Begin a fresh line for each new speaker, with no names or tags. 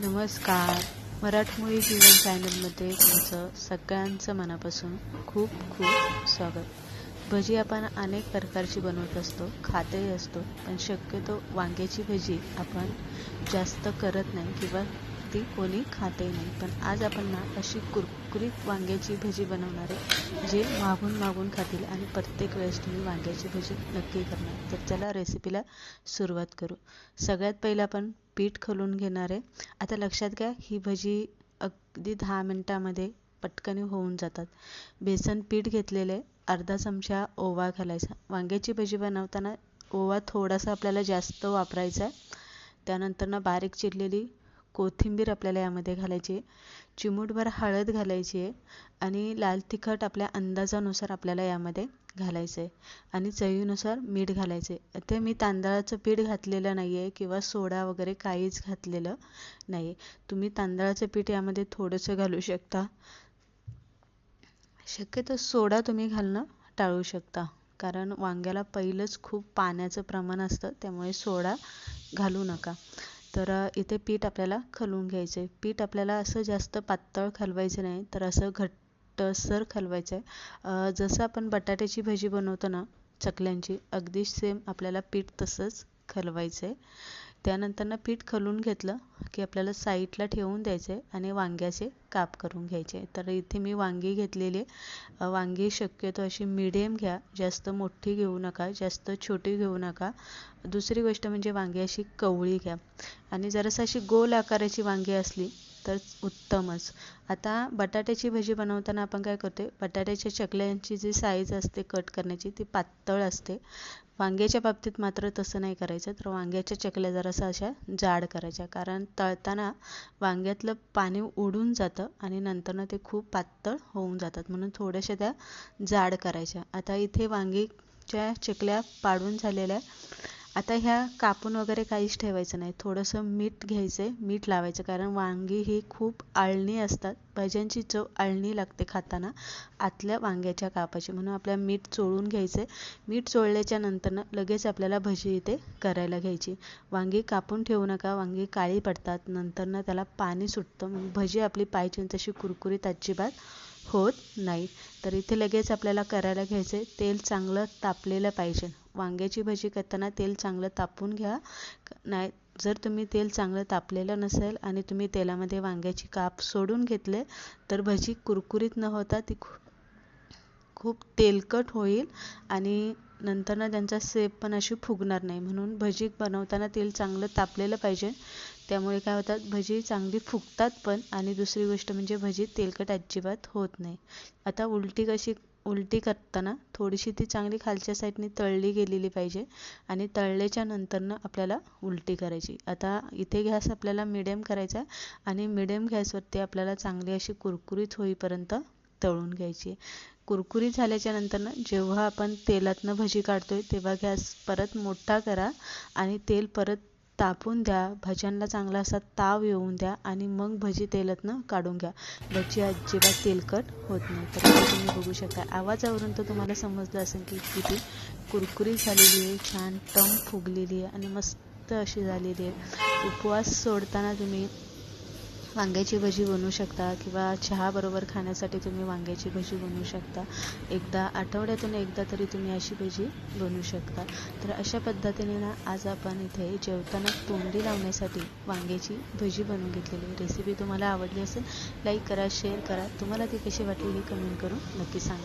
नमस्कार. मराठमोळी जीवन चॅनलमध्ये तुमचं सगळ्यांचं मनापासून खूप खूप स्वागत. भजी आपण अनेक प्रकारची बनवत असतो खातही असतो पण शक्यतो वांग्याची भजी आपण जास्त करत नाही किंवा ती कोणी खाते नाही. पण आज आपण ना अशी कुरकुरीत वांग्याची भजी बनवणारे जे मागून मागून खातील आणि प्रत्येक वेळेस तुम्ही वांग्याची भजी नक्की करणार. तर चला रेसिपीला सुरुवात करू. सगळ्यात पहिलं आपण पीठ खलून घेणार आहे. आता लक्षात घ्या ही भजी अगदी दहा मिनटामध्ये पटकन होऊन जातात. बेसन पीठ घेतलेलं आहे. अर्धा चमचा ओवा घालायचा. वांग्याची भजी बनवताना ओवा थोडासा आपल्याला जास्त वापरायचा आहे. त्यानंतर ना बारीक चिरलेली कोथिंबीर आपल्याला यामध्ये घालायची आहे. चिमूटभर हळद घालायची आहे आणि लाल तिखट आपल्या अंदाजानुसार आपल्याला यामध्ये घालायचं आहे. आणि चवीनुसार मीठ घालायचं आहे. ते मी तांदळाचं पीठ घातलेलं नाही आहे किंवा सोडा वगैरे काहीच घातलेलं नाही तुम्ही तांदळाचं पीठ यामध्ये थोडंसं घालू शकता. शक्यतो सोडा तुम्ही घालणं टाळू शकता. कारण वांग्याला पहिलंच खूप पाण्याचं प्रमाण असतं त्यामुळे सोडा घालू नका. तर इथे पीठ आपल्याला खलवून घ्यायचं आहे पीठ आपल्याला असं जास्त पातळ खलवायचं नाही तर असं घट्टसर खलवायचं आहे जसं आपण बटाट्याची भजी बनवतो ना चकल्यांची अगदी सेम आपल्याला पीठ तसंच खलवायचं आहे त्यानंतर ना पीठ खलून घेतलं की आपल्याला साईडला ठेवून द्यायचं आहे आणि वांग्याचे काप करून घ्यायचे. तर इथे मी वांगी घेतलेली वांगी शक्यतो अशी मिडियम घ्या. जास्त मोठी घेऊ नका जास्त छोटी घेऊ नका. दुसरी गोष्ट म्हणजे वांगी अशी कवळी घ्या. आणि जरासं अशी गोल आकाराची वांगी असली तर उत्तमच. आता बटाट्याची भजी बनवताना आपण काय करतो बटाट्याच्या चकल्यांची जी साईज असते कट करण्याची ती पातळ असते. वांग्याच्या बाबतीत मात्र तसं नाही करायचं तर वांग्याच्या चकल्या जरासा अशा जाड करायच्या. कारण तळताना वांग्यातलं पाणी उडून जातं आणि नंतरनं ते खूप पातळ होऊन जातात. म्हणून थोड्याशा त्या जाड करायच्या. आता इथे वांगीच्या चकल्या पाडून झालेल्या आता ह्या कापून वगैरे काहीच ठेवायचं नाही. थोडंसं मीठ घ्यायचं आहे मीठ लावायचं. कारण वांगी ही खूप आळणी असतात. भज्यांची चव आळणी लागते खाताना. आतल्या वांग्याच्या कापाची. म्हणून आपल्याला मीठ चोळून घ्यायचं आहे मीठ चोळल्याच्या नंतरनं लगेच आपल्याला भजी इथे करायला घ्यायची. वांगी कापून ठेवू नका. वांगी काळी पडतात. नंतरनं त्याला पाणी सुटतं. मग भजी आपली पाहिजे तशी कुरकुरीत अजिबात होत नाही. तर इथे लगेच आपल्याला करायला घ्यायचं आहे तेल चांगलं तापलेलं पाहिजे. वांग्याची भजी करताना तेल चांगलं तापून घ्या. नाही जर तुम्ही तेल चांगलं तापलेलं नसेल आणि तुम्ही तेलामध्ये वांग्याची काप सोडून घेतले तर भजी कुरकुरीत न होता ती खूप तेलकट होईल आणि नंतर ना त्यांचा सेप पण अशी फुगणार नाही. म्हणून भजी बनवताना तेल चांगलं तापलेलं पाहिजे. त्यामुळे काय होतात भजी चांगली फुगतात पण आणि दुसरी गोष्ट म्हणजे भजी तेलकट अजिबात होत नाही. आता उलटी कशी उलटी करताना थोडीशी ती चांगली खालच्या साईडने तळली गेलेली पाहिजे आणि तळल्याच्या नंतरनं आपल्याला उलटी करायची. आता इथे गॅस आपल्याला मिडियम करायचा आणि मिडियम गॅसवरती आपल्याला चांगली अशी कुरकुरीत होईपर्यंत तळून घ्यायची कुरकुरी झाल्याच्या नंतरनं जेव्हा आपण तेलातनं भजी काढतोय तेव्हा गॅस परत मोठा करा आणि तेल परत तापून द्या भज्यांना चांगला असा ताव येऊन द्या आणि मग भजी तेलातनं काढून घ्या. भजी अजिबात तेलकट होत नाही. तर तुम्ही बघू शकता. आवाजावरून तर तुम्हाला समजलं असेल की किती कुरकुरी झालेली आहे छान टम फुगलेली आहे आणि मस्त अशी झालेली आहे. उपवास सोडताना तुम्ही वांग्याची भजी बनवू शकता किंवा चहाबरोबर खाण्यासाठी तुम्ही वांग्याची भजी बनवू शकता. एकदा आठवड्यातून एकदा तरी तुम्ही अशी भजी बनवू शकता. तर अशा पद्धतीने ना आज आपण इथे जेवताना तोंडी लावण्यासाठी वांग्याची भजी बनवून घेतलेली रेसिपी तुम्हाला आवडली असेल लाईक करा शेअर करा. तुम्हाला ती कशी वाटली हे कमेंट करून नक्की सांगा.